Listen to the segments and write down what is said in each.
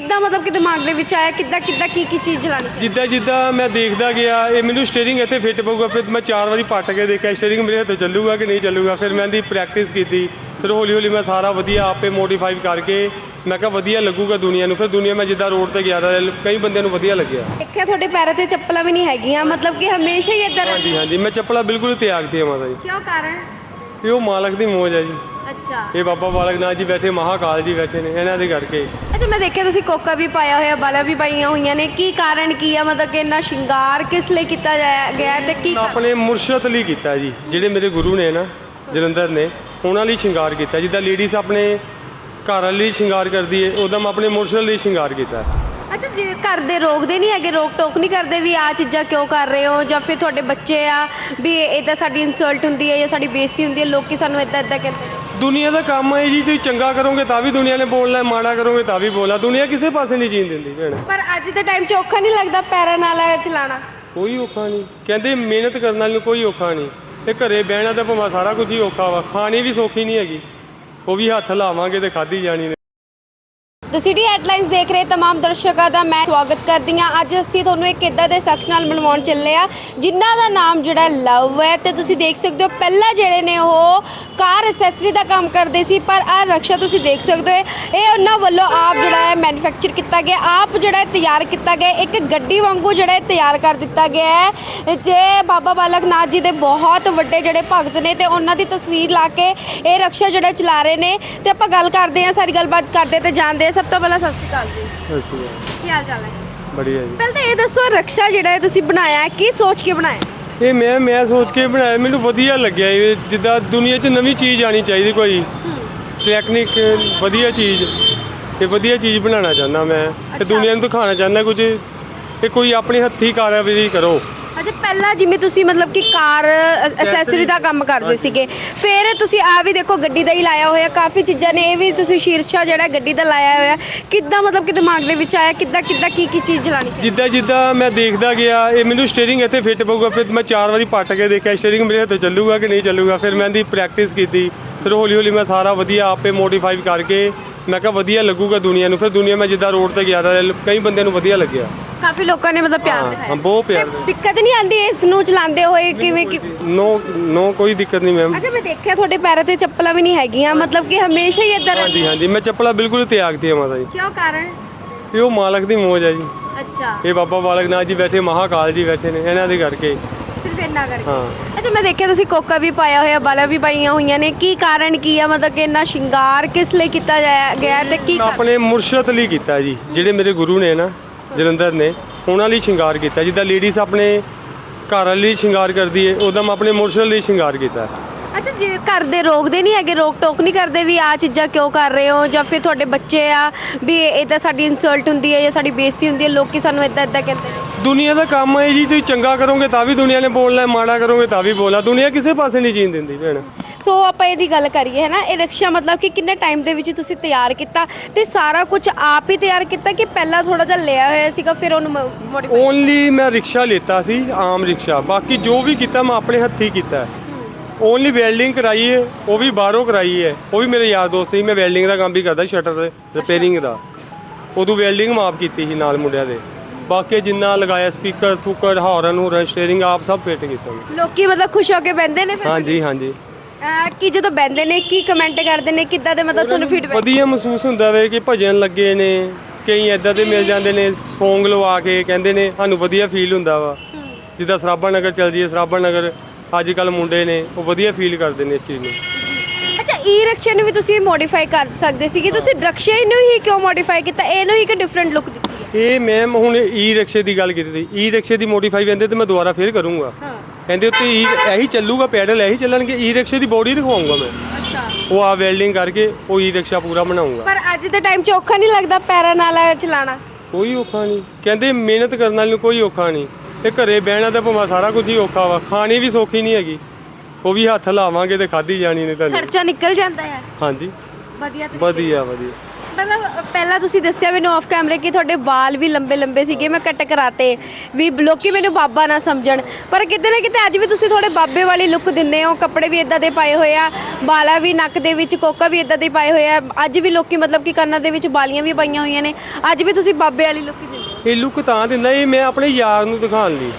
ਕਿੱਦਾਂ ਮਤਲਬ ਕਿ ਦਿਮਾਗ ਦੇ ਵਿੱਚ ਆਇਆ ਕਿੱਦਾਂ ਕਿੱਦਾਂ ਕੀ ਕੀ ਚੀਜ਼ ਚਲਾਣੀ ਜਿੱਦਾਂ ਜਿੱਦਾਂ ਮੈਂ ਦੇਖਦਾ ਗਿਆ ਇਹ ਮੈਨੂੰ ਸਟੀਅਰਿੰਗ ਇੱਥੇ ਫਿੱਟ ਪਊਗਾ ਫਿਰ ਮੈਂ ਚਾਰ ਵਾਰੀ ਪੱਟ ਕੇ ਦੇਖਿਆ ਸਟੀਅਰਿੰਗ ਮੇਰੇ ਹੱਥੋਂ ਚੱਲੂਗਾ ਕਿ ਨਹੀਂ ਚੱਲੂਗਾ ਫਿਰ ਮੈਂ ਇਹਦੀ ਪ੍ਰੈਕਟਿਸ ਕੀਤੀ ਫਿਰ ਹੌਲੀ ਹੌਲੀ ਮੈਂ ਸਾਰਾ ਵਧੀਆ ਆਪੇ ਮੋਡੀਫਾਈ ਕਰਕੇ ਮੈਂ ਕਿਹਾ ਵਧੀਆ ਲੱਗੂਗਾ ਦੁਨੀਆ ਨੂੰ ਫਿਰ ਦੁਨੀਆ ਮੈਂ ਜਿੱਦਾਂ ਰੋਡ ਤੇ ਗਿਆ ਤਾਂ ਕਈ ਬੰਦਿਆਂ ਨੂੰ ਵਧੀਆ ਲੱਗਿਆ। ਦੇਖਿਆ ਤੁਹਾਡੇ ਪੈਰਾਂ ਤੇ ਚੱਪਲਾਂ ਵੀ ਨਹੀਂ ਹੈਗੀਆਂ ਮਤਲਬ ਕਿ ਹਮੇਸ਼ਾ ਹੀ ਇੱਧਰ ਹਾਂਜੀ ਹਾਂਜੀ ਮੈਂ ਚੱਪਲਾਂ ਬਿਲਕੁਲ ਤਿਆਗਤੀ ਆ ਮਾਤਾ ਜੀ ਕਿਉਂ ਕਾਰਨ? ਇਹ ਉਹ ਮਾਲਕ ਦੀ ਮੋਜ ਹੈ ਜੀ। ਅੱਛਾ। ਇਹ ਬਾਬਾ ਬਾਲਕ ਨਾਥ ਜੀ ਬੈਠੇ ਮਹਾਕਾਲ ਜੀ ਬੈਠੇ ਨੇ ਇਹਨਾਂ ਦੇ ਕਰਕੇ। ਅੱਛਾ ਮੈਂ ਦੇਖਿਆ ਤੁਸੀਂ ਕੋਕਾ ਵੀ ਪਾਇਆ ਹੋਇਆ ਬਾਲਾ ਵੀ ਪਾਈਆਂ ਹੋਈਆਂ ਨੇ। ਕੀ ਕਾਰਨ ਕੀ ਆ? ਮਤਲਬ ਕਿ ਇੰਨਾ ਸ਼ਿੰਗਾਰ ਕਿਸ ਲਈ ਕੀਤਾ ਜਾਇਆ ਗਿਆ ਹੈ ਤੇ ਕੀ? ਆਪਣੇ ਮੁਰਸ਼ਦ ਲਈ ਕੀਤਾ ਜੀ ਜਿਹੜੇ ਮੇਰੇ ਗੁਰੂ ਨੇ ਨਾ ਜਲੰਧਰ ਨੇ ਉਹਨਾਂ ਲਈ ਸ਼ਿੰਗਾਰ ਕੀਤਾ। ਜਿੱਦਾਂ ਲੇਡੀਜ਼ ਆਪਣੇ ਘਰ ਲਈ ਸ਼ਿੰਗਾਰ ਕਰਦੀ ਏ ਉਦਾਂ ਮੈਂ ਆਪਣੇ ਮੁਰਸ਼ਦ ਲਈ ਸ਼ਿੰਗਾਰ ਕੀਤਾ। ਅੱਛਾ ਜੇ ਘਰ ਦੇ ਰੋਕਦੇ ਨਹੀਂ ਹੈਗੇ ਰੋਕ ਟੋਕ ਨਹੀਂ ਕਰਦੇ ਵੀ ਆ ਚੀਜ਼ਾਂ ਕਿਉਂ ਕਰ ਰਹੇ ਹੋ ਜਾਂ ਫਿਰ ਤੁਹਾਡੇ ਬੱਚੇ ਆ ਵੀ ਇਹ ਤਾਂ ਸਾਡੀ ਇਨਸਲਟ ਹੁੰਦੀ ਹੈ ਜਾਂ ਸਾਡੀ ਬੇਇੱਜ਼ਤੀ ਹੁੰਦੀ ਹੈ ਲੋਕੀ ਸਾਨੂੰ ਇਦਾਂ ਇਦਾਂ ਕਹਿੰਦੇ ਨੇ। ਦੁਨੀਆ ਦਾ ਕੰਮ ਹੈ ਜੀ ਤੁਸੀਂ ਚੰਗਾ ਕਰੋਗੇ ਤਾਂ ਵੀ ਦੁਨੀਆ ਨੇ ਬੋਲਣਾ ਮਾੜਾ ਕਰੋਗੇ ਤਾਂ ਵੀ ਬੋਲਣਾ ਦੁਨੀਆ ਕਿਸੇ ਪਾਸੇ ਨਹੀਂ ਜੀਣ ਦਿੰਦੀ ਭੈਣ। ਪਰ ਅੱਜ ਦੇ ਟਾਈਮ 'ਚ ਔਖਾ ਨਹੀਂ ਲੱਗਦਾ ਪੈਰਾਂ ਨਾਲ ਚਲਾਣਾ ਕੋਈ ਔਖਾ ਨਹੀਂ। ਕਹਿੰਦੇ ਮਿਹਨਤ ਕਰਨ ਵਾਲੇ ਨੂੰ ਕੋਈ ਔਖਾ ਨਹੀਂ। ਇਹ ਘਰੇ ਬਹਿਣਾ ਤਾਂ ਭਾਵੇਂ ਸਾਰਾ ਕੁਝ ਹੀ ਔਖਾ ਵਾ ਖਾਣੀ ਵੀ ਸੌਖੀ ਨਹੀਂ ਹੈਗੀ। ਉਹ ਵੀ ਹੱਥ ਲਾਵਾਂਗੇ ਤੇ ਖਾਧੀ ਜਾਣੀ ਨੇ। ਦ ਸਿਟੀ ਹੈਡਲਾਈਨਸ ਦੇਖ ਰਹੇ तमाम ਦਰਸ਼ਕਾਂ ਦਾ ਮੈਂ ਸਵਾਗਤ ਕਰਦੀ ਹਾਂ ਅੱਜ ਅਸੀਂ ਤੁਹਾਨੂੰ ਇੱਕ ਇਦਾਂ ਦੇ ਸ਼ਖਸ ਨਾਲ ਮਿਲਵਾਉਣ ਚੱਲੇ ਆ ਜਿਨ੍ਹਾਂ ਦਾ ਨਾਮ ਜਿਹੜਾ ਲਵ ਹੈ ਤੇ ਤੁਸੀਂ ਦੇਖ ਸਕਦੇ ਹੋ ਪਹਿਲਾਂ ਜਿਹੜੇ ਨੇ ਉਹ ਕਾਰ ਐਕਸੈਸਰੀ ਦਾ ਕੰਮ ਕਰਦੇ ਸੀ ਪਰ ਆਹ ਰਕਸ਼ਾ ਤੁਸੀਂ ਦੇਖ ਸਕਦੇ ਹੋ ਇਹ ਉਹਨਾਂ ਵੱਲੋਂ ਆਪ ਜਿਹੜਾ ਹੈ ਮੈਨੂਫੈਕਚਰ ਕੀਤਾ ਗਿਆ ਆਪ ਜਿਹੜਾ ਹੈ ਤਿਆਰ ਕੀਤਾ ਗਿਆ ਇੱਕ ਗੱਡੀ ਵਾਂਗੂ ਜਿਹੜਾ ਹੈ ਤਿਆਰ ਕਰ ਦਿੱਤਾ ਗਿਆ ਹੈ ਤੇ ਬਾਬਾ ਬਾਲਕ ਨਾਥ ਜੀ ਦੇ ਬਹੁਤ ਵੱਡੇ ਜਿਹੜੇ ਭਗਤ ਨੇ ਤੇ ਉਹਨਾਂ ਦੀ ਤਸਵੀਰ ਲਾ ਕੇ ਇਹ ਰਕਸ਼ਾ ਜਿਹੜਾ ਚਲਾ ਰਹੇ ਨੇ ਤੇ ਆਪਾਂ ਗੱਲ ਕਰਦੇ ਹਾਂ ਸਾਰੀ ਗੱਲਬਾਤ ਕਰਦੇ ਤੇ ਜਾਣਦੇ ਹਾਂ ਸਭ ਤੋਂ ਪਹਿਲਾਂ ਸਤਿ ਸ਼੍ਰੀ ਅਕਾਲ ਜੀ। ਅਸੀਂ ਕੀ ਹਾਲ ਚਾਲ ਹੈ? ਬੜੀਆ ਜੀ। ਪਹਿਲਾਂ ਤਾਂ ਇਹ ਦੱਸੋ ਰਕਸ਼ਾ ਜਿਹੜਾ ਹੈ ਤੁਸੀਂ ਬਣਾਇਆ ਹੈ, ਕੀ ਸੋਚ ਕੇ ਬਣਾਇਆ? ਇਹ ਮੈਂ ਮੈਂ ਸੋਚ ਕੇ ਬਣਾਇਆ ਮੈਨੂੰ ਵਧੀਆ ਲੱਗਿਆ ਇਹ ਜਿੱਦਾਂ ਦੁਨੀਆ 'ਚ ਨਵੀਂ ਚੀਜ਼ ਆਣੀ ਚਾਹੀਦੀ ਕੋਈ। ਟੈਕਨੀਕ ਵਧੀਆ ਚੀਜ਼ ਇਹ ਵਧੀਆ ਚੀਜ਼ ਬਣਾਉਣਾ ਚਾਹੁੰਦਾ ਮੈਂ ਤੇ ਅੱਛਾ। ਦੁਨੀਆ ਨੂੰ ਦਿਖਾਉਣਾ ਚਾਹੁੰਦਾ ਕੁਝ ਇਹ ਕੋਈ ਆਪਣੀ ਹੱਥੀ ਕਾਰਵਾਈ ਕਰੋ। ਅੱਛਾ ਪਹਿਲਾਂ ਜਿਵੇਂ ਤੁਸੀਂ ਮਤਲਬ ਕਿ ਕਾਰ ਐਕਸੈਸਰੀ ਦਾ ਕੰਮ ਕਰਦੇ ਸੀਗੇ ਫਿਰ ਤੁਸੀਂ ਆ ਵੀ ਦੇਖੋ ਗੱਡੀ ਦਾ ਹੀ ਲਾਇਆ ਹੋਇਆ ਕਾਫੀ ਚੀਜ਼ਾਂ ਨੇ ਇਹ ਵੀ ਤੁਸੀਂ ਸ਼ੀਰਸ਼ਾ ਜਿਹੜਾ ਗੱਡੀ ਦਾ ਲਾਇਆ ਹੋਇਆ ਕਿੱਦਾਂ ਮਤਲਬ ਕਿ ਦਿਮਾਗ ਦੇ ਵਿੱਚ ਆਇਆ ਕਿੱਦਾਂ ਕਿੱਦਾਂ ਕੀ ਕੀ ਚੀਜ਼ ਚਲਾਣੀ ਚਾਹੀਦੀ? ਜਿੱਦਾਂ ਜਿੱਦਾਂ ਮੈਂ ਦੇਖਦਾ ਗਿਆ ਇਹ ਮੈਨੂੰ ਸਟੀਅਰਿੰਗ ਇੱਥੇ ਫਿੱਟ ਪਊਗਾ ਫਿਰ ਮੈਂ ਚਾਰ ਵਾਰੀ ਪੱਟ ਕੇ ਦੇਖਿਆ ਸਟੀਅਰਿੰਗ ਮੇਰੇ ਹੱਥੋਂ ਚੱਲੂਗਾ ਕਿ ਨਹੀਂ ਚੱਲੂਗਾ ਫਿਰ ਮੈਂ ਇਹਦੀ ਪ੍ਰੈਕਟਿਸ ਕੀਤੀ ਫਿਰ ਹੌਲੀ ਹੌਲੀ ਮੈਂ ਸਾਰਾ ਵਧੀਆ ਆਪੇ ਮੋਡੀਫਾਈ ਕਰਕੇ ਮੈਂ ਕਿਹਾ ਵਧੀਆ ਲੱਗੂਗਾ ਦੁਨੀਆ ਨੂੰ ਫਿਰ ਦੁਨੀਆ ਮੈਂ ਜਿੱਦਾਂ ਰੋਡ ਤੇ ਗਿਆ ਤਾਂ ਕਈ ਬੰਦਿਆਂ ਨੂੰ ਵਧੀਆ ਲੱਗਿਆ। ਕਾਫੀ ਲੋਕਾਂ ਨੇ ਮਤਲਬ ਪਿਆਰ ਹਾਂ, ਦਿਖਾਇਆ। ਹਾਂ, ਬਹੁਤ ਪਿਆਰ ਤੇ ਦਿੱਕਤ ਨਹੀਂ ਆਉਂਦੀ ਇਸ ਨੂੰ ਚਲਾਉਂਦੇ ਹੋਏ ਕਿਵੇਂ ਕਿ ਨੋ ਨੋ ਕੋਈ ਦਿੱਕਤ ਨਹੀਂ ਮੈਮ। ਅੱਛਾ ਮੈਂ ਦੇਖਿਆ ਤੁਹਾਡੇ ਪੈਰਾਂ ਤੇ ਚੱਪਲਾਂ ਵੀ ਨਹੀਂ ਹੈਗੀਆਂ ਮਤਲਬ ਕਿ ਹਮੇਸ਼ਾ ਹੀ ਇੱਧਰ ਹਾਂਜੀ ਹਾਂਜੀ ਮੈਂ ਚੱਪਲਾਂ ਬਿਲਕੁਲ ਤਿਆਗਤੀ ਆ ਮਾਤਾ ਜੀ। ਕਿਉਂ ਕਾਰਨ? ਇਹ ਉਹ ਮਾਲਕ ਦੀ ਮੋਜ ਹੈ ਜੀ। ਅੱਛਾ। ਇਹ ਬਾਬਾ ਬਾਲਕ ਨਾਥ ਜੀ ਬੈਠੇ ਮਹਾਕਾਲ ਜੀ ਬੈਠੇ ਨੇ ਇਹਨਾਂ ਦੇ ਕਰਕੇ। ਸਿਰਫ ਇੰਨਾ ਕਰਕੇ। ਹਾਂ। ਅੱਛਾ ਮੈਂ ਦੇਖਿਆ ਤੁਸੀਂ ਕੋਕਾ ਵੀ ਪਾਇਆ ਹੋਇਆ ਬਾਲਾ ਵੀ ਪਾਈਆਂ ਹੋਈਆਂ ਨੇ। ਕੀ ਕਾਰਨ ਕੀ ਆ? ਮਤਲਬ ਕਿ ਇੰਨਾ ਸ਼ਿੰਗਾਰ ਕਿਸ ਲਈ ਕੀਤਾ ਜਾਇਆ ਗਿਆ ਤੇ ਕੀ ਮੈਂ? ਆਪਣੇ ਮੁਰਸ਼ਦ ਲਈ ਕੀਤਾ ਜੀ ਜਿਹੜੇ ਮੇਰੇ ਗੁਰੂ ਨੇ ਨਾ। ਜਲੰਧਰ ਨੇ ਉਹਨਾਂ ਲਈ ਸ਼ਿੰਗਾਰ ਕੀਤਾ। ਜਿੱਦਾਂ ਲੇਡੀਜ਼ ਆਪਣੇ ਘਰ ਲਈ ਸ਼ਿੰਗਾਰ ਕਰਦੀ ਏ ਉਦਾਂ ਮੈਂ ਆਪਣੇ ਮੁਰਸ਼ਦ ਲਈ ਸ਼ਿੰਗਾਰ ਕੀਤਾ। ਅੱਛਾ ਜੇ ਘਰ ਦੇ ਰੋਕਦੇ ਨਹੀਂ ਹੈਗੇ ਰੋਕ ਟੋਕ ਨਹੀਂ ਕਰਦੇ ਵੀ ਆ ਚੀਜ਼ਾਂ ਕਿਉਂ ਕਰ ਰਹੇ ਹੋ? ਜਾਂ ਫਿਰ ਤੁਹਾਡੇ ਬੱਚੇ ਆ ਵੀ ਇਹ ਤਾਂ ਸਾਡੀ ਇਨਸਲਟ ਹੁੰਦੀ ਹੈ ਜਾਂ ਸਾਡੀ ਬੇਇੱਜ਼ਤੀ ਹੁੰਦੀ ਹੈ ਲੋਕੀ ਸਾਨੂੰ ਇਦਾਂ ਇਦਾਂ ਕਹਿੰਦੇ ਨੇ। ਦੁਨੀਆ ਦਾ ਕੰਮ ਹੈ ਜੀ ਤੁਸੀਂ ਚੰਗਾ ਕਰੋਗੇ ਤਾਂ ਵੀ ਦੁਨੀਆ ਨੇ ਬੋਲਣਾ ਹੈ, ਮਾੜਾ ਕਰੋਗੇ ਤਾਂ ਵੀ ਬੋਲਣਾ। ਦੁਨੀਆ ਕਿਸੇ ਪਾਸੇ ਨਹੀਂ ਜੀਣ ਦਿੰਦੀ ਭੈਣ। ਸੋ ਆਪਾਂ ਇਹਦੀ ਗੱਲ ਕਰੀਏ ਹੈ ਨਾ ਇਹ ਰਕਸ਼ਾ ਮਤਲਬ ਕਿ ਕਿੰਨੇ ਟਾਈਮ ਦੇ ਵਿੱਚ ਤੁਸੀਂ ਤਿਆਰ ਕੀਤਾ ਤੇ ਸਾਰਾ ਕੁਝ ਆਪ ਹੀ ਤਿਆਰ ਕੀਤਾ ਕਿ ਪਹਿਲਾਂ ਥੋੜਾ ਜਿਹਾ ਲਿਆ ਹੋਇਆ ਸੀਗਾ ਫਿਰ ਉਹਨੂੰ ਮੋਡੀਫਾਈ ਓਨਲੀ ਮੈਂ ਰਿਕਸ਼ਾ ਲੇਤਾ ਸੀ ਆਮ ਰਿਕਸ਼ਾ। ਬਾਕੀ ਜੋ ਵੀ ਕੀਤਾ ਮੈਂ ਆਪਣੇ ਹੱਥੀ ਕੀਤਾ। ਓਨਲੀ ਵੈਲਡਿੰਗ ਕਰਾਈ ਹੈ ਉਹ ਵੀ ਬਾਹਰੋਂ ਕਰਾਈ ਹੈ ਉਹ ਵੀ ਮੇਰੇ ਯਾਰ ਦੋਸਤ ਸੀ ਮੈਂ ਵੈਲਡਿੰਗ ਦਾ ਕੰਮ ਵੀ ਕਰਦਾ ਸ਼ਟਰ ਦੇ ਰਿਪੇਅਰਿੰਗ ਦਾ। ਉਦੋਂ ਵੈਲਡਿੰਗ ਮਾਪ ਕੀਤੀ ਸੀ ਨਾਲ ਮੁੰਡਿਆਂ ਦੇ। ਬਾਕੀ ਜਿੰਨਾ ਲਗਾਇਆ ਸਪੀਕਰ ਸਪੂਕਰ ਹਾਰਨ ਹੂਰਨ ਸਟੀਅਰਿੰਗ ਆਪ ਸਭ ਫਿੱਟ ਕੀਤਾ। ਲੋਕੀ ਮਤਲਬ ਖੁਸ਼ ਹੋ ਕੇ ਬੈੰਦੇ ਨੇ ਫਿਰ। ਹਾਂਜੀ ਹਾਂਜੀ। ਅਹ ਕਿ ਜਦੋਂ ਬੈੰਦੇ ਨੇ ਕੀ ਕਮੈਂਟ ਕਰਦੇ ਨੇ ਕਿੱਦਾਂ ਦੇ ਮਤਲਬ ਤੁਹਾਨੂੰ ਫੀਡਬੈਕ ਵਧੀਆ ਮਹਿਸੂਸ ਹੁੰਦਾ ਵੇ ਕਿ ਭਜਨ ਲੱਗੇ ਨੇ ਕਈ ਐਦਾਂ ਦੇ ਮਿਲ ਜਾਂਦੇ ਨੇ ਸੌਂਗ ਲਵਾ ਕੇ ਕਹਿੰਦੇ ਨੇ ਸਾਨੂੰ ਵਧੀਆ ਫੀਲ ਹੁੰਦਾ ਵਾ। ਜਿੱਦਾਂ ਸਰਾਭਾ ਨਗਰ ਚਲ ਜੀਏ ਸਰਾਭਾ ਨਗਰ ਅੱਜ ਕੱਲ ਮੁੰਡੇ ਨੇ ਉਹ ਵਧੀਆ ਫੀਲ ਕਰਦੇ ਨੇ ਇਸ ਚੀਜ਼ ਨੂੰ। ਅੱਛਾ ਈ ਰਿਕਸ਼ੇ ਨੂੰ ਵੀ ਤੁਸੀਂ ਮੋਡੀਫਾਈ ਕਰ ਸਕਦੇ ਸੀਗੇ। ਤੁਸੀਂ ਰਿਕਸ਼ੇ ਨੂੰ ਹੀ ਕਿਉਂ ਮੋਡੀਫਾਈ ਕੀਤਾ? ਇਹਨੂੰ ਹੀ ਕਿ ਡਿਫਰੈਂਟ ਲੁੱਕ ਦਿੱਤੀ ਹੈ? ਇਹ ਮੈਮ ਹੁਣ ਈ ਰਿਕਸ਼ੇ ਦੀ ਗੱਲ ਕੀਤੀ ਸੀ। ਈ ਰਿਕਸ਼ੇ ਦੀ ਮੋਡੀਫਾਈ ਕਹਿੰਦੇ ਤੇ ਮੈਂ ਦੁਬਾਰਾ ਫੇਰ ਕਰੂੰਗਾ। ਹਾਂ। ਕਹਿੰਦੇ ਉੱਤੇ ਈ ਇਹੀ ਚੱਲੂਗਾ ਪੈਡਲ ਇਹੀ ਚੱਲਣਗੇ ਈ ਰਿਕਸ਼ੇ ਦੀ ਬੋਡੀ ਰਖਵਾਉਂਗਾ ਮੈਂ। ਅੱਛਾ। ਉਹ ਆ ਵੈਲਡਿੰਗ ਕਰਕੇ ਉਹ ਈ ਰਿਕਸ਼ਾ ਪੂਰਾ ਬਣਾਉਂਗਾ। ਪਰ ਅੱਜ ਦੇ ਟਾਈਮ 'ਚ ਔਖਾ ਨਹੀਂ ਲੱਗਦਾ ਪੈਰਾਂ ਨਾਲ ਚਲਾਣਾ? ਕੋਈ ਔਖਾ ਨਹੀਂ। ਕਹਿੰਦੇ ਮਿਹਨਤ ਕਰਨ ਵਾਲੇ ਨੂੰ ਕੋਈ ਔਖਾ ਨਹੀਂ। ਇਹ ਘਰੇ ਬਹਿਣਾ ਤਾਂ ਭਾਵੇਂ ਸਾਰਾ ਕੁਝ ਹੀ ਔਖਾ ਵਾ ਖਾਣੀ ਵੀ ਸੌਖੀ ਨਹੀਂ ਹੈਗੀ। ਉਹ ਵੀ ਹੱਥ ਲਾਵਾਂਗੇ ਤੇ ਖਾਧੀ ਜਾਣੀ ਨੇ ਤੁਹਾਨੂੰ ਖਰਚਾ ਨਿਕਲ ਜਾਂਦਾ ਹੈ ਹਾਂਜੀ। ਵਧੀਆ ਵਧੀਆ ਵਧੀਆ। ਮਤਲਬ, ਪਹਿਲਾਂ ਤੁਸੀਂ ਦੱਸਿਆ ਮੈਨੂੰ ਆਫ ਕੈਮਰੇ ਕਿ ਤੁਹਾਡੇ ਵਾਲ ਵੀ ਲੰਬੇ ਲੰਬੇ ਸੀਗੇ, ਮੈਂ ਕੱਟ ਕਰਾਤੇ। ਵੀ ਲੋਕੀ ਮੈਨੂੰ ਬਾਬਾ ਨਾ ਸਮਝਣ। ਪਰ ਕਿਤੇ ਨਾ ਕਿਤੇ ਅੱਜ ਵੀ ਤੁਸੀਂ ਥੋੜੇ ਬਾਬੇ ਵਾਲੀ ਲੁੱਕ ਦਿੰਦੇ ਹੋ, ਕੱਪੜੇ ਵੀ ਇਦਾਂ ਦੇ ਪਾਏ ਹੋਏ ਆ ਬਾਲਾ ਵੀ ਨੱਕ ਦੇ ਵਿੱਚ, ਕੋਕਾ ਵੀ ਇਦਾਂ ਦੇ ਪਾਏ ਹੋਏ ਆ। ਅੱਜ ਵੀ ਲੋਕੀ ਮਤਲਬ ਕਿ ਕੰਨਾਂ ਦੇ ਵਿੱਚ ਬਾਲੀਆਂ ਵੀ ਪਾਈਆਂ ਹੋਈਆਂ ਨੇ। ਅੱਜ ਵੀ ਤੁਸੀਂ ਬਾਬੇ ਵਾਲੀ ਲੁੱਕ ਹੀ ਦਿੰਦੇ ਹੋ। ਇਹ ਲੁੱਕ ਤਾਂ ਦਿੰਦਾ ਇਹ ਮੈਂ ਆਪਣੇ ਯਾਰ ਨੂੰ ਦਿਖਾਉਣ ਲਈ।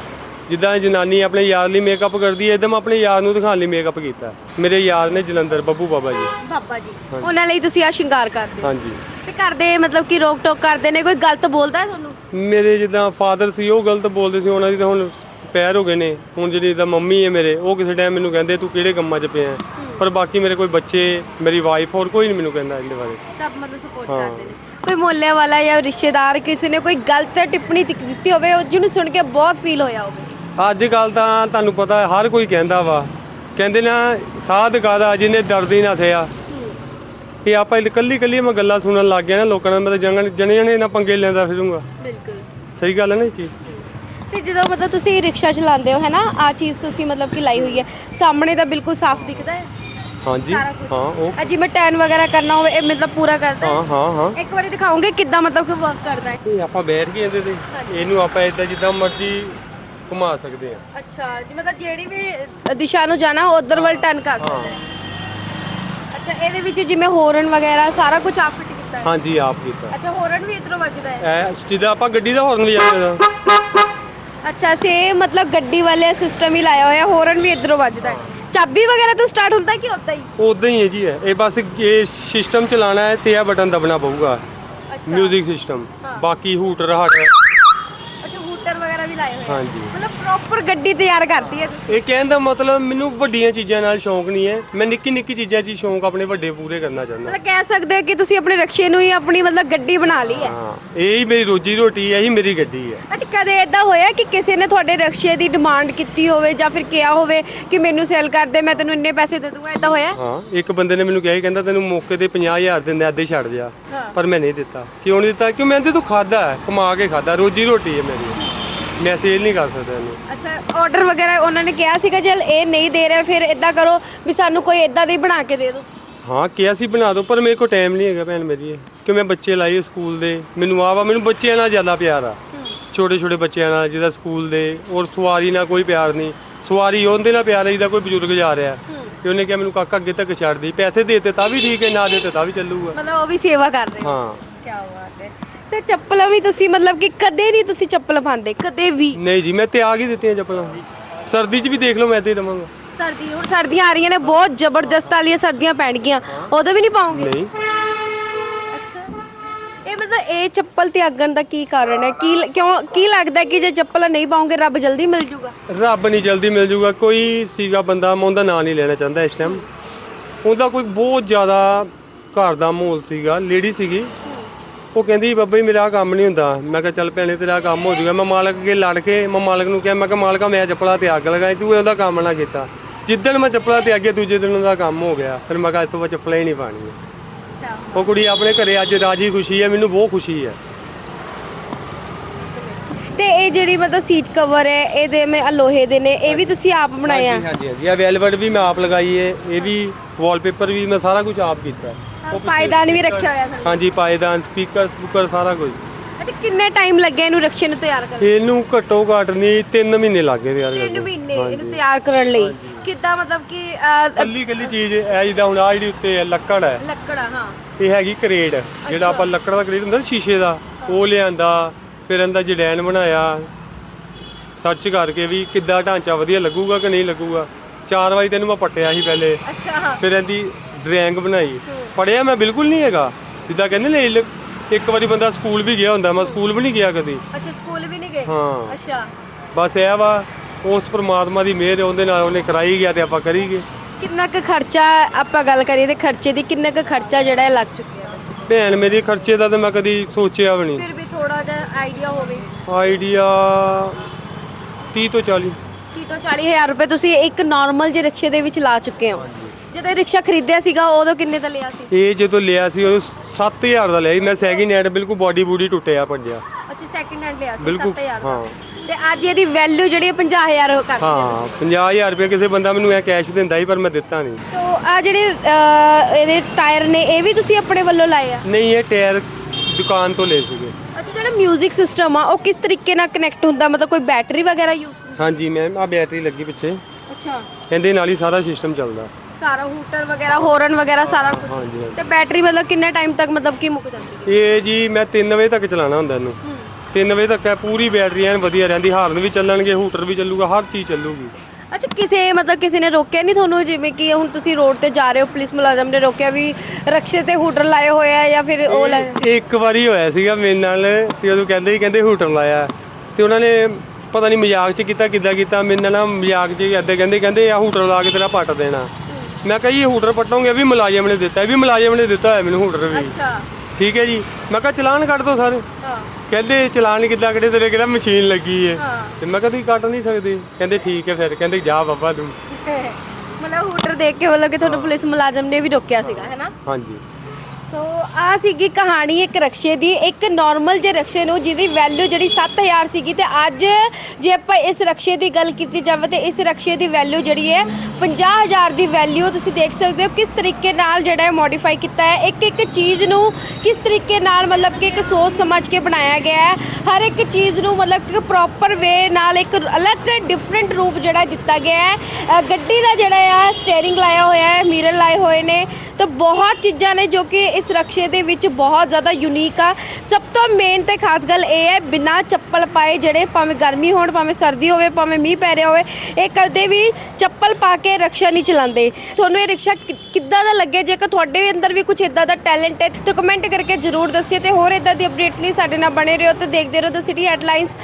ਜਿੱਦਾਂ ਜਨਾਨੀ ਆਪਣੇ ਯਾਰ ਲਈ ਮੇਕਅਪ ਕਰਦੀ ਹੈ ਇਦਾਂ ਮੈਂ ਆਪਣੇ ਯਾਰ ਨੂੰ ਦਿਖਾਉਣ ਲਈ ਮੇਕਅਪ ਕੀਤਾ ਮੇਰੇ ਯਾਰ ਨੇ ਜਲੰਧਰ ਬੱਬੂ ਬਾਬਾ ਜੀ। ਬਾਬਾ ਜੀ ਉਹਨਾਂ ਲਈ ਤੁਸੀਂ ਆ ਸ਼ਿੰਗਾਰ ਕਰਦੇ ਹੋ। ਹਾਂਜੀ। ਤੇ ਕਰਦੇ ਮਤਲਬ ਕਿ ਰੋਕ ਟੋਕ ਕਰਦੇ ਨੇ ਕੋਈ ਗਲਤ ਬੋਲਦਾ ਹੈ ਤੁਹਾਨੂੰ? ਮੇਰੇ ਜਿੱਦਾਂ ਫਾਦਰ ਸੀ ਉਹ ਗਲਤ ਬੋਲਦੇ ਸੀ ਉਹਨਾਂ ਦੀ ਤਾਂ ਹੁਣ ਪੈਰ ਹੋ ਗਏ ਨੇ। ਹੁਣ ਜਿਹੜੀ ਜਿੱਦਾਂ ਮੰਮੀ ਹੈ ਮੇਰੇ ਉਹ ਕਿਸੇ ਟਾਈਮ ਮੈਨੂੰ ਕਹਿੰਦੇ ਤੂੰ ਕਿਹੜੇ ਕੰਮਾਂ 'ਚ ਪਿਆ ਹੈ? ਪਰ ਬਾਕੀ ਮੇਰੇ ਕੋਈ ਬੱਚੇ ਮੇਰੀ ਵਾਈਫ ਹੋਰ ਕੋਈ ਨਹੀਂ ਮੈਨੂੰ ਕਹਿੰਦਾ ਇਹਦੇ ਬਾਰੇ। ਸਭ ਮਤਲਬ ਸਪੋਰਟ। ਕਰਦੇ ਨੇ। ਕੋਈ ਮੁਹੱਲੇ ਵਾਲਾ ਜਾਂ ਰਿਸ਼ਤੇਦਾਰ ਕਿਸੇ ਨੇ ਕੋਈ ਗਲਤ ਟਿੱਪਣੀ ਦਿੱ- ਦਿੱਤੀ ਹੋਵੇ ਉਹ ਜਿਹਨੂੰ ਸੁਣ ਕੇ ਬਹੁਤ ਫੀਲ ਹੋਇਆ ਹੋਵੇ। ਅੱਜ ਕੱਲ ਤਾਂ ਤੁਹਾਨੂੰ ਪਤਾ ਹਰ ਕੋਈ ਕਹਿੰਦਾ ਵਾ। ਕਹਿੰਦੇ ਨਾ ਸਾਧ ਕਾਦਾ ਜਿਹਨੇ ਦਰਦ ਹੀ ਨਾ ਸਿਆ ਇਹ ਆਪਾਂ ਇਕੱਲੀ ਇਕੱਲੀ ਮੈਂ ਗੱਲਾਂ ਸੁਣਨ ਲੱਗ ਗਿਆ ਨਾ ਲੋਕਾਂ ਨਾਲ ਮੈਂ ਤਾਂ ਜਣੇ ਜਣੇ ਇਹਨਾਂ ਪੰਗੇ ਲੈਂਦਾ ਫਿਰੂੰਗਾ। ਬਿਲਕੁਲ। ਸਹੀ ਗੱਲ ਹੈ ਨਾ ਇਹ ਚੀਜ਼? ਤੇ ਜਦੋਂ ਮਤਲਬ ਤੁਸੀਂ ਰਿਕਸ਼ਾ ਚਲਾਉਂਦੇ ਹੋ ਹੈ ਨਾ ਆ ਚੀਜ਼ ਤੁਸੀਂ ਮਤਲਬ ਕਿ ਲਾਈ ਹੋਈ ਹੈ ਸਾਹਮਣੇ ਤਾਂ ਬਿਲਕੁਲ ਸਾਫ਼ ਦਿਖਦਾ ਹੈ? ਹਾਂਜੀ ਸਾਰਾ ਹਾਂ ਉਹ ਅ ਜਿਵੇਂ ਟੈਨ ਵਗੈਰਾ ਕਰਨਾ ਹੋਵੇ ਇਹ ਮਤਲਬ ਪੂਰਾ ਕਰਦਾ ਹੈ? ਹਾਂ ਹਾਂ ਹਾਂ। ਇੱਕ ਵਾਰੀ ਦਿਖਾਓਗੇ ਕਿੱਦਾਂ ਮਤਲਬ ਕਿ ਵਰਕ ਕਰਦਾ ਹੈ? ਇਹ ਆਪਾਂ ਬੈਠ ਕੇ ਇਹਦੇ ਤੇ। ਇਹਨੂੰ ਆਪਾਂ ਇਦਾਂ ਜਿੱਦਾਂ ਮਰਜ਼ੀ ਘੁਮਾ ਸਕਦੇ ਆ। ਅੱਛਾ ਜੀ ਮਤਲਬ ਜਿਹੜੀ ਵੀ ਦਿਸ਼ਾ ਨੂੰ ਜਾਣਾ ਉਧਰ ਵੱਲ ਟਰਨ ਕਰ। ਸਕਦਾ ਹਾਂ। ਹੈ ਅੱਛਾ ਇਹਦੇ ਵਿੱਚ ਜਿਵੇਂ ਹੋਰਨ ਵਗੈਰਾ ਸਾਰਾ ਕੁਝ ਆਪ ਫਿੱਟ ਕੀਤਾ ਹੈ? ਹਾਂਜੀ ਆਪ ਕੀਤਾ ਅੱਛਾ ਹੋਰਨ ਵੀ ਇਧਰੋਂ ਵੱਜਦਾ ਹੈ? ਐ ਜਿੱਦਾਂ ਆਪਾਂ ਗੱਡੀ ਦਾ ਹਾਰਨ ਵਜਾਉਂਦੇ ਦਾ ਅੱਛਾ ਸੇ ਮਤਲਬ ਗੱਡੀ ਵਾਲੇ ਸਿਸਟਮ ਹੀ ਲਾਇਆ ਹੋਇਆ ਹੋਰਨ ਵੀ ਇਧਰੋਂ ਵੱਜਦਾ ਹੈ। ਚਾਬੀ ਵਗੈਰਾ ਤੋਂ ਸਟਾਰਟ ਹੁੰਦਾ ਕਿ ਉਦਾਂ ਹੀ? ਉਦਾਂ ਹੀ ਹੈ ਜੀ ਇਹ। ਇਹ ਬਸ ਇਹ ਸਿਸਟਮ ਚਲਾਣਾ ਹੈ ਤੇ ਇਹ ਬਟਨ ਦਬਣਾ ਪਊਗਾ। ਅੱਛਾ। ਮਿਊਜ਼ਿਕ ਸਿਸਟਮ ਹਾਂ। ਬਾਕੀ ਹੂਟਰ ਹੂਟਰ ਵੀ ਲਾਏ ਹੋਏ ਆ। ਹਾਂਜੀ। ਮਤਲਬ ਪ੍ਰੋਪਰ ਗੱਡੀ ਤਿਆਰ ਕਰਦੀ ਹੈ ਤੁਸੀਂ। ਇਹ ਕਹਿਣ ਦਾ ਮਤਲਬ ਮੈਨੂੰ ਵੱਡੀਆਂ ਚੀਜ਼ਾਂ ਨਾਲ ਸ਼ੌਂਕ ਨਹੀਂ ਹੈ। ਮੈਂ ਨਿੱਕੀ ਨਿੱਕੀ ਚੀਜ਼ਾਂ 'ਚ ਹੀ ਸ਼ੌਂਕ ਆਪਣੇ ਵੱਡੇ ਪੂਰੇ ਕਰਨਾ ਚਾਹੁੰਦਾ। ਮਤਲਬ ਕਹਿ ਸਕਦੇ ਹੋ ਕਿ ਤੁਸੀਂ ਆਪਣੇ ਰਕਸ਼ੇ ਨੂੰ ਹੀ ਆਪਣੀ ਮਤਲਬ ਗੱਡੀ ਬਣਾ ਲਈ ਹੈ। ਹਾਂ ਇਹ ਹੀ ਮੇਰੀ ਰੋਜੀ ਰੋਟੀ ਹੈ ਇਹੀ ਮੇਰੀ ਗੱਡੀ ਹੈ। ਅੱਛਾ ਕਦੇ ਇਦਾਂ ਹੋਇਆ ਕਿ ਕਿਸੇ ਨੇ ਤੁਹਾਡੇ ਰਕਸ਼ੇ ਦੀ ਡਿਮਾਂਡ ਕੀਤੀ ਹੋਵੇ ਜਾਂ ਫਿਰ ਕਿਹਾ ਹੋਵੇ ਕਿ ਮੈਨੂੰ ਸੇਲ ਕਰ ਦੇ ਮੈਂ ਤੈਨੂੰ ਇੰਨੇ ਪੈਸੇ ਦੇ ਦੂੰਗਾ ਇਦਾਂ ਹੋਇਆ? ਹਾਂ ਇੱਕ ਬੰਦੇ ਨੇ ਮੈਨੂੰ ਕਿਹਾ ਸੀ ਕਹਿੰਦਾ ਤੈਨੂੰ ਮੌਕੇ ਤੇ 50000 ਦਿੰਦਾ ਅੱਧੇ ਛੱਡ ਜਾ। ਪਰ ਮੈਂ ਨਹੀਂ ਦਿੱਤਾ। ਕਿਉਂ ਨਹੀਂ ਦਿੱਤਾ? ਕਿਉਂ ਮੈਂ ਤੇ ਤੂੰ ਖਾਦਾ ਕਮਾ ਕੇ ਖਾਦਾ ਰੋਜੀ ਰੋਟੀ ਹੈ ਮੇਰੀ। ਮੈਂ ਸੇਲ ਨਹੀਂ ਕਰ ਸਕਦਾ ਇਹਨੂੰ। ਅੱਛਾ ਆਰਡਰ ਵਗੈਰਾ ਉਹਨਾਂ ਨੇ ਕਿਹਾ ਸੀਗਾ ਚਲ ਇਹ ਨਹੀਂ ਦੇ ਰਿਹਾ ਫਿਰ ਇਦਾਂ ਕਰੋ ਵੀ ਸਾਨੂੰ ਕੋਈ ਇਦਾਂ ਦਾ ਹੀ ਬਣਾ ਕੇ ਦੇ ਦਿਓ। ਹਾਂ ਕਿਹਾ ਸੀ ਬਣਾ ਦਿਓ ਪਰ ਮੇਰੇ ਕੋਲ ਟਾਈਮ ਨਹੀਂ ਹੈਗਾ ਭੈਣ ਮੇਰੀ ਕਿ ਮੈਂ ਬੱਚੇ ਲਾਏ ਸਕੂਲ ਦੇ। ਮੈਨੂੰ ਆ ਵਾ ਮੈਨੂੰ ਬੱਚਿਆਂ ਨਾਲ ਜ਼ਿਆਦਾ ਪਿਆਰ ਆ। ਛੋਟੇ ਛੋਟੇ ਬੱਚਿਆਂ ਨਾਲ ਜਿਹਦਾ ਸਕੂਲ ਦੇ ਔਰ ਸਵਾਰੀ ਨਾਲ ਕੋਈ ਪਿਆਰ ਨਹੀਂ। ਸਵਾਰੀ ਉਹਦੇ ਨਾਲ ਪਿਆਰ ਹੈ ਜਿਹਦਾ ਕੋਈ ਬਜ਼ੁਰਗ ਜਾ ਰਿਹਾ। ਤੇ ਉਹਨੇ ਕਿਹਾ ਮੈਨੂੰ ਕਾਕਾ ਅੱਗੇ ਤੱਕ ਛੱਡ ਦੀ ਪੈਸੇ ਦੇ ਦਿੱਤੇ ਤਾਂ ਵੀ ਠੀਕ ਹੈ ਨਾ ਦੇ ਦਿੱਤੇ ਤਾਂ ਵੀ ਚੱਲੂਗਾ। ਮਤਲਬ ਉਹ ਵੀ ਸੇਵਾ ਕਰ ਰਹੇ। ਹਾਂ। ਕੀ ਬਾਤ ਹੈ। ਤੇ ਚੱਪਲਾਂ ਵੀ ਤੁਸੀਂ ਮਤਲਬ ਕਿ ਕਦੇ ਨਹੀਂ ਤੁਸੀਂ ਚੱਪਲ ਪਾਉਂਦੇ ਕਦੇ ਵੀ। ਨਹੀਂ ਜੀ ਮੈਂ ਤਿਆਗ ਹੀ ਦਿੱਤੀਆਂ ਚੱਪਲਾਂ। ਸਰਦੀ 'ਚ ਵੀ ਦੇਖ ਲਓ ਮੈਂ ਤੇ ਰਵਾਂਗਾ ਸਰਦੀ ਹੁਣ ਸਰਦੀਆਂ ਆ ਰਹੀਆਂ ਨੇ ਬਹੁਤ ਜ਼ਬਰਦਸਤ ਵਾਲੀਆਂ ਸਰਦੀਆਂ ਪੈਣਗੀਆਂ। ਉਦੋਂ ਵੀ ਨਹੀਂ ਪਾਉਂਗੇ? ਨਹੀਂ। ਇਹ ਮਤਲਬ ਇਹ ਚੱਪਲ ਤਿਆਗਣ ਦਾ ਕੀ ਕਾਰਨ ਹੈ? ਕੀ ਕਿਉਂ ਕੀ ਲੱਗਦਾ ਕਿ ਜੇ ਚੱਪਲ ਨਹੀਂ ਪਾਉਂਗੇ ਰੱਬ ਜਲਦੀ ਮਿਲ ਜੂਗਾ? ਰੱਬ ਨਹੀਂ ਜਲਦੀ ਮਿਲ ਜੂਗਾ। ਕੋਈ ਸੀਗਾ ਬੰਦਾ ਮੈਂ ਉਹਦਾ ਨਾਂ ਨਹੀਂ ਲੈਣਾ ਚਾਹੁੰਦਾ ਇਸ ਟਾਈਮ ਉਹਦਾ ਕੋਈ ਬਹੁਤ ਜ਼ਿਆਦਾ ਘਰ ਦਾ ਮਾਹੌਲ ਸੀਗਾ ਲੇਡੀ ਸੀਗੀ। ਉਹ ਕਹਿੰਦੀ ਬੱਬਾ ਜੀ ਮੇਰਾ ਆਹ ਕੰਮ ਨਹੀਂ ਹੁੰਦਾ। ਮੈਂ ਕਿਹਾ ਚੱਲ ਭੈਣੇ ਤੇਰਾ ਆਹ ਕੰਮ ਹੋ ਜੂਗਾ। ਮੈਂ ਮਾਲਕ ਅੱਗੇ ਲੜ ਕੇ ਮੈਂ ਮਾਲਕ ਨੂੰ ਕਿਹਾ ਮੈਂ ਕਿਹਾ ਮਾਲਕਾ ਮੈਂ ਚੱਪਲਾਂ ਤੇ ਅੱਗ ਲਗਾਈ ਤੂੰ ਉਹਦਾ ਕੰਮ ਨਾ ਕੀਤਾ। ਜਿੱਦਣ ਮੈਂ ਚੱਪਲਾਂ ਤੇ ਅੱਗੇ ਦੂਜੇ ਦਿਨ ਉਹਦਾ ਕੰਮ ਹੋ ਗਿਆ। ਫਿਰ ਮੈਂ ਕਿਹਾ ਇਸ ਤੋਂ ਬਾਅਦ ਚੱਪਲਾਂ ਹੀ ਨਹੀਂ ਪਾਣੀਆਂ। ਉਹ ਕੁੜੀ ਆਪਣੇ ਘਰੇ ਅੱਜ ਰਾਜੀ ਖੁਸ਼ੀ ਹੈ ਮੈਨੂੰ ਬਹੁਤ ਖੁਸ਼ੀ ਹੈ। ਤੇ ਇਹ ਜਿਹੜੀ ਮਤਲਬ ਸੀਟ ਕਵਰ ਹੈ ਇਹਦੇ ਮੈਂ ਲੋਹੇ ਦੇ ਨੇ ਇਹ ਵੀ ਤੁਸੀਂ ਆਪ ਬਣਾਏ ਆ ਹਾਂਜੀ ਹਾਂਜੀ ਹਾਂਜੀ। ਇਹ ਵੈਲਵਟ ਵੀ ਮੈਂ ਆਪ ਲਗਾਈ ਹੈ ਇਹ ਵੀ ਵਾਲਪੇਪਰ ਵੀ ਮੈਂ ਸਾਰਾ ਕੁਝ ਆਪ ਕੀਤਾ ਹੈ। ਉਹ ਪਿੱਛੇ ਵੀ ਰੱਖਿਆ ਹੋਇਆ ਥੱਲੇ। ਹਾਂਜੀ ਪਾਇਦਾਨ ਸਪੀਕਰ ਸਪੂਕਰ ਸਾਰਾ ਕੁਝ। ਅਤੇ ਕਿੰਨੇ ਟਾਈਮ ਲੱਗਿਆ ਇਹਨੂੰ ਰਕਸ਼ੇ ਨੂੰ ਤਿਆਰ ਕਰਨ? ਇਹਨੂੰ ਘੱਟੋ ਘੱਟ ਨਹੀਂ 3 ਮਹੀਨੇ ਲੱਗ ਗਏ ਯਾਰ ਤਿੰਨ ਮਹੀਨੇ ਇਹਨੂੰ ਤਿਆਰ ਕਰਨ ਲਈ। ਕਿੱਦਾਂ ਮਤਲਬ ਕਿ ਅਹ, ਕੱਲੀ ਕੱਲੀ ਚੀਜ਼ ਇਹ ਜਿੱਦਾਂ ਹੁਣ ਆ ਜਿਹੜੀ ਉੱਤੇ ਹੈ, ਲੱਕੜ ਹੈ। ਲੱਕੜਾ ਹਾਂ। ਇਹ ਹੈਗੀ ਕਰੇਡ। ਜਿਹੜਾ ਆਪਾਂ ਲੱਕੜ ਦਾ ਕਰੇਡ ਹੁੰਦਾ ਨਾ ਸ਼ੀਸ਼ੇ ਦਾ ਉਹ ਲਿਆਂਦਾ ਫਿਰ ਇਹਦਾ ਜਡੈਨ ਬਣਾਇਆ। ਸਰਚ ਕਰਕੇ ਵੀ ਕਿੱਦਾਂ ਢਾਂਚਾ ਵਧੀਆ ਲੱਗੂਗਾ ਕਿ ਨਹੀਂ ਲੱਗੂਗਾ। ਚਾਰ ਵਾਰੀ ਤੈਨੂੰ ਮੈਂ ਪੱਟਿਆ ਸੀ ਪਹਿਲੇ। ਅੱਛਾ। ਫਿਰ ਇਹਦੀ ਡਰੈਂਗ ਬਣਾਈ। ਪੜਿਆ ਮੈਂ ਬਿਲਕੁਲ ਨਹੀਂ ਹੈਗਾ। ਜਿੱਦਾਂ ਕਹਿੰਦੇ ਨੇ ਇਲ- ਇੱਕ ਵਾਰੀ ਬੰਦਾ ਸਕੂਲ ਵੀ ਗਿਆ ਹੁੰਦਾ ਮੈਂ ਸਕੂਲ ਵੀ ਨਹੀਂ ਗਿਆ ਕਦੀ। ਅੱਛਾ ਸਕੂਲ ਵੀ ਨਹੀਂ ਗਏ? ਹਾਂ। ਅੱਛਾ। ਬਸ ਇਹ ਵਾ ਉਸ ਪ੍ਰਮਾਤਮਾ ਦੀ ਮਿਹਰ ਹੈ, ਉਹਦੇ ਨਾਲ ਉਹਨੇ ਕਰਾਈ ਗਿਆ ਤੇ ਆਪਾਂ ਕਰੀ ਗਏ ਕਿੰਨਾ ਕੁ ਖਰਚਾ ਆਪਾਂ ਗੱਲ ਕਰੀਏ ਤੇ ਖਰਚੇ ਦੀ ਕਿੰਨਾ ਕੁ ਖਰਚਾ ਜਿਹੜਾ ਹੈ ਲੱਗ ਚੁੱਕਿਆ? ਭੈਣ ਮੇਰੇ ਖਰਚੇ ਦਾ ਤਾਂ ਮੈਂ ਕਦੀ ਸੋਚਿਆ ਵੀ ਨਹੀਂ। ਫਿਰ ਵੀ ਥੋੜਾ ਜਿਹਾ ਆਈਡੀਆ ਹੋਵੇ। ਆਈਡੀਆ 30 ਤੋਂ 40 30 ਤੋਂ 40 ਹਜ਼ਾਰ ਰੁਪਏ ਤੁਸੀਂ ਇੱਕ ਨਾਰਮਲ ਜਿਹੇ ਰਿਕਸ਼ੇ ਦੇ ਵਿੱਚ ਲਾ ਚੁੱਕੇ ਹੋ। ਜਦੋਂ ਇਹ ਰਿਕਸ਼ਾ ਖਰੀਦਿਆ ਸੀਗਾ ਉਦੋਂ ਕਿੰਨੇ ਦਾ ਲਿਆ ਸੀ? ਇਹ ਜਦੋਂ ਲਿਆ ਸੀ ਉਹ 7000 ਦਾ ਲਿਆ ਸੀ। ਮੈਂ ਸੈਕਿੰਡ ਹੈਂਡ ਬਿਲਕੁਲ ਬਾਡੀ ਬੂਡੀ ਟੁੱਟਿਆ ਭੱਜਿਆ ਅੱਛਾ ਸੈਕਿੰਡ ਹੈਂਡ ਲਿਆ ਸੀ ਬਿਲਕੁਲ, 7000 ਦਾ। ਹਾਂ। ਤੇ ਅੱਜ ਇਹਦੀ ਵੈਲਿਊ ਜਿਹੜੀ ਹੈ 50000 ਹੋ ਕਰ ਹਾਂ 50000 ਰੁਪਏ ਕਿਸੇ ਬੰਦਾ ਮੈਨੂੰ ਐ ਕੈਸ਼ ਦਿੰਦਾ ਸੀ ਪਰ ਮੈਂ ਦਿੱਤਾ ਨਹੀਂ। ਤੋ ਆ ਜਿਹੜੇ ਅਹ, ਇਹਦੇ ਟਾਇਰ ਨੇ ਇਹ ਵੀ ਤੁਸੀਂ ਆਪਣੇ ਵੱਲੋਂ ਲਾਏ ਆ? ਨਹੀਂ ਇਹ ਟਾਇਰ ਦੁਕਾਨ ਤੋਂ ਲਏ ਸੀਗੇ। ਅੱਛਾ ਜਿਹੜਾ 뮤직 ਸਿਸਟਮ ਆ ਉਹ ਕਿਸ ਤਰੀਕੇ ਨਾਲ ਕਨੈਕਟ ਹੁੰਦਾ? ਮਤਲਬ ਕੋਈ ਬੈਟਰੀ ਵਗੈਰਾ ਯੂਜ਼ ਹਾਂਜੀ ਮੈਮ ਆ ਬੈਟਰੀ ਲੱਗੀ ਪਿੱਛੇ। ਅੱਛਾ। ਇਹਦੇ ਨਾਲ ਹੀ ਸਾਰਾ ਸਿਸਟਮ ਚੱਲਦਾ। ਸਾਰਾ ਹੂਟਰ ਵਗੈਰਾ ਹੋਰਨ ਵਗੈਰਾ ਸਾਰਾ ਕੁਝ ਹਾਂਜੀ। ਤੇ ਬੈਟਰੀ ਮਤਲਬ ਕਿੰਨੇ ਟਾਈਮ ਤੱਕ ਮਤਲਬ ਕੀ ਮੁੱਕ ਜਾਂਦੀ ਹੈ? ਇਹ ਜੀ ਮੈਂ 3 ਵਜੇ ਤੱਕ ਚਲਾਉਣਾ ਹੁੰਦਾ ਇਹਨੂੰ। 3 ਵਜੇ ਤੱਕ ਹੈ ਪੂਰੀ ਬੈਟਰੀ ਐਨ ਵਧੀਆ ਰਹਿੰਦੀ। ਹਾਰਨ ਵੀ ਚੱਲਣਗੇ ਹੂਟਰ ਵੀ ਚੱਲੂਗਾ ਹਰ ਚੀਜ਼ ਚੱਲੂਗੀ। ਅੱਛਾ ਕਿਸੇ ਮਤਲਬ ਕਿਸੇ ਨੇ ਰੋਕਿਆ ਨਹੀਂ ਤੁਹਾਨੂੰ? ਜਿਵੇਂ ਕਿ ਹੁਣ ਤੁਸੀਂ ਰੋਡ ਤੇ ਜਾ ਰਹੇ ਹੋ ਪੁਲਿਸ ਮੁਲਾਜ਼ਮ ਨੇ ਰੋਕਿਆ ਵੀ ਰਕਸ਼ੇ ਤੇ ਹੂਟਰ ਲਾਏ ਹੋਏ ਆ ਜਾਂ ਫਿਰ ਉਹ ਲਾਏ ਇਹ ਇੱਕ ਵਾਰੀ ਹੋਇਆ ਸੀਗਾ ਮੇਰੇ ਨਾਲ ਤੇ ਉਦੋਂ ਕਹਿੰਦੇ ਸੀ ਕਹਿੰਦੇ ਹੂਟਰ ਲਾਇਆ। ਤੇ ਉਹਨਾਂ ਨੇ ਪਤਾ ਨਹੀਂ ਮਜ਼ਾਕ 'ਚ ਕੀਤਾ ਕਿੱਦਾਂ ਕੀਤਾ। ਮੇਰੇ ਨਾਲ ਨਾ ਮਜ਼ਾਕ 'ਚ ਕਹਿੰਦੇ ਕਹਿੰਦੇ ਆ ਹੂਟਰ ਲਾ ਕੇ ਤੇਰਾ ਪੱਟ ਦੇਣਾ। ਮੈਂ ਕਿਹਾ ਜੀ ਹੂਟਰ ਪੱਟੋਗੇ ਇਹ ਵੀ ਮੁਲਾਜ਼ਮ ਨੇ ਦਿੱਤਾ ਇਹ ਵੀ ਮੁਲਾਜ਼ਮ ਨੇ ਦਿੱਤਾ ਹੋਇਆ ਮੈਨੂੰ ਹੂਟਰ ਵੀ। ਅੱਛਾ। ਠੀਕ ਹੈ ਜੀ। ਮੈਂ ਕਿਹਾ ਚਲਾਨ ਕੱਢ ਦੋ ਸਾਰੇ। ਹਾਂ। ਕਹਿੰਦੇ ਚਲਾਨ ਕਿੱਦਾਂ ਕੱਢੇ ਤੇਰੇ ਕਿਹੜਾ ਮਸ਼ੀਨ ਲੱਗੀ ਹੈ। ਤੇ ਮੈਂ ਕਿਹਾ ਤੁਸੀਂ ਕੱਢ ਨਹੀਂ ਸਕਦੇ। ਕਹਿੰਦੇ ਠੀਕ ਹੈ ਫਿਰ ਕਹਿੰਦੇ ਜਾ ਬਾਬਾ ਤੂੰ। ਮਤਲਬ ਹੂਟਰ ਦੇਖ ਕੇ ਮਤਲਬ ਕਿ ਤੁਹਾਨੂੰ ਪੁਲਿਸ ਮੁਲਾਜ਼ਮ ਨੇ ਵੀ ਰੋਕਿਆ ਸੀਗਾ ਹੈ ਨਾ? ਹਾਂਜੀ। ਸੋ ਆ ਸੀਗੀ ਕਹਾਣੀ ਇੱਕ ਰਕਸ਼ੇ ਦੀ, ਇੱਕ ਨਾਰਮਲ ਜੇ ਰਕਸ਼ੇ ਨੂੰ ਜਿਹਦੀ ਵੈਲਿਊ ਜਿਹੜੀ 7000 ਸੀਗੀ ਤੇ ਅੱਜ ਜੇ ਆਪਾਂ ਇਸ ਰਕਸ਼ੇ ਦੀ ਗੱਲ ਕੀਤੀ ਜਾਵੇ ਤੇ ਇਸ ਰਕਸ਼ੇ ਦੀ ਵੈਲਿਊ ਜਿਹੜੀ ਹੈ 50000 ਦੀ ਵੈਲਿਊ ਤੁਸੀਂ ਦੇਖ ਸਕਦੇ ਹੋ ਕਿਸ ਤਰੀਕੇ ਨਾਲ ਜਿਹੜਾ ਹੈ ਮੋਡੀਫਾਈ ਕੀਤਾ ਹੈ। ਇੱਕ ਇੱਕ ਚੀਜ਼ ਨੂੰ ਕਿਸ ਤਰੀਕੇ ਨਾਲ ਮਤਲਬ ਕਿ ਇੱਕ ਸੋਚ ਸਮਝ ਕੇ ਬਣਾਇਆ ਗਿਆ ਹੈ। ਹਰ ਇੱਕ ਚੀਜ਼ ਨੂੰ ਮਤਲਬ ਕਿ ਪ੍ਰੋਪਰ ਵੇ ਨਾਲ ਇੱਕ ਅਲੱਗ ਡਿਫਰੈਂਟ ਰੂਪ ਜਿਹੜਾ ਦਿੱਤਾ ਗਿਆ ਹੈ। ਗੱਡੀ ਦਾ ਜਿਹੜਾ ਆ ਸਟੀਅਰਿੰਗ ਲਾਇਆ ਹੋਇਆ ਹੈ ਮਿਰਰ ਲਾਏ ਹੋਏ ਨੇ। ਤਾਂ ਬਹੁਤ ਚੀਜ਼ਾਂ ਨੇ ਜੋ ਕਿ ਇਸ ਰਕਸ਼ੇ ਦੇ ਵਿੱਚ ਬਹੁਤ ਜ਼ਿਆਦਾ ਯੂਨੀਕ ਆ। ਸਭ ਤੋਂ ਮੇਨ ਤੇ ਖਾਸ ਗੱਲ ਇਹ ਹੈ, ਬਿਨਾਂ ਚੱਪਲ ਪਾਏ ਜਿਹੜੇ ਭਾਵੇਂ ਗਰਮੀ ਹੋਣ, ਭਾਵੇਂ ਸਰਦੀ ਹੋਵੇ, ਭਾਵੇਂ ਮੀਂਹ ਪੈ ਰਿਹਾ ਹੋਵੇ, ਇਹ ਕਦੇ ਵੀ ਚੱਪਲ ਪਾ ਕੇ ਰਕਸ਼ਾ ਨਹੀਂ ਚਲਾਉਂਦੇ। ਤੁਹਾਨੂੰ ਇਹ ਰਿਕਸ਼ਾ ਕਿ- ਕਿੱਦਾਂ ਦਾ ਲੱਗੇ? ਜੇਕਰ ਤੁਹਾਡੇ ਅੰਦਰ ਵੀ ਕੁਝ ਇਦਾਂ ਦਾ ਟੈਲੈਂਟ ਹੈ, ਤਾਂ ਕਮੈਂਟ ਕਰਕੇ ਜਰੂਰ ਦੱਸਿਓ ਤੇ ਹੋਰ ਇਦਾਂ ਦੀ ਅਪਡੇਟਸ ਲਈ ਸਾਡੇ ਨਾਲ ਬਣੇ ਰਹੋ ਤੇ ਦੇਖਦੇ ਰਹੋ ਦ ਸਿਟੀ ਹੈਡਲਾਈਨਸ